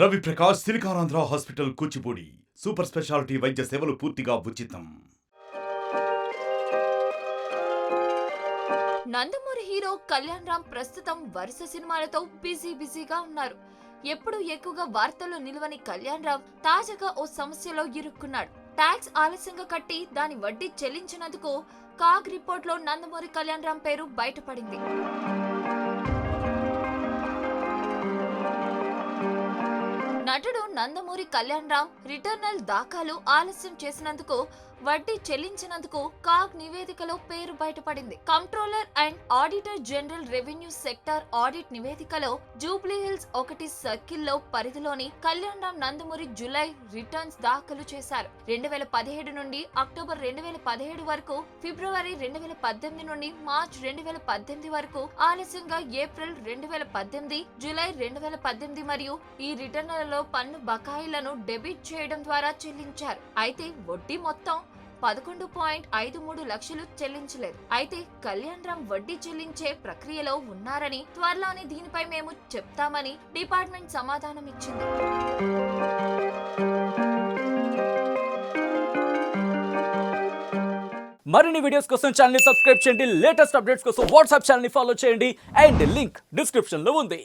Ravi Prakash Siliconandhra hospital Kuchipudi super speciality వైద్య సేవలు పూర్తిగా ఉచితం. నందమూరి హీరో కళ్యాణ్ రామ్ ప్రస్తుతం వరుస సినిమాలతో బిజీ బిజీగా ఉన్నారు. ఎప్పుడు ఎక్కువగా వార్తల్లో నిలవని కళ్యాణ్ రామ్ తాజాగా ఓ సమస్యలో ఇరుక్కున్నాడు. ట్యాక్స్ ఆలస్యంగా కట్టి దాని వడ్డీ చెల్లించినందుకు కాగ్ రిపోర్ట్లో నందమూరి కళ్యాణ్ రామ్ పేరు బయటపడింది. నటుడు నందమూరి కళ్యాణ్ రామ్ రిటర్నల్ దాఖలు ఆలస్యం చేసినందుకు వడ్డీ చెల్లించినందుకు కాగ్ నివేదికలో పేరు బయటపడింది. Controller and auditor general revenue sector audit నివేదికలో జూబ్లీ హిల్స్ ఒకటి సర్కిల్లో పరిధిలోని కళ్యాణరామ్ నందమూరి జులై రిటర్న్స్ దాఖలు చేశారు. రెండు వేల పదిహేడు నుండి అక్టోబర్ రెండు వేల పదిహేడు వరకు ఫిబ్రవరి రెండు వేల పద్దెనిమిది నుండి మార్చ్ రెండు వేల పద్దెనిమిది వరకు ఆలస్యంగా ఏప్రిల్ రెండు వేల పద్దెనిమిది జూలై రెండు వేల పద్దెనిమిది మరియు ఈ రిటర్నులలో పన్ను బకాయిలను డెబిట్ చేయడం ద్వారా చెల్లించారు. అయితే వడ్డీ మొత్తం పదకొండు పాయింట్ ఐదు మూడు లక్షలు చెల్లించలేదు. అయితే కళ్యాణ్ రామ్ వడ్డీ చెల్లించే ప్రక్రియలో ఉన్నారని త్వరలోనే దీనిపై మేము చెప్తామని డిపార్ట్మెంట్ సమాధానం ఇచ్చింది. మరిన్ని వీడియోస్ కోసం ఛానల్ సబ్స్క్రైబ్ చేయండి. లేటెస్ట్ అప్డేట్స్ కోసం వాట్సాప్ ఛానల్ ఫాలో చేయండి. అండ్ లింక్ డిస్క్రిప్షన్లో ఉంది.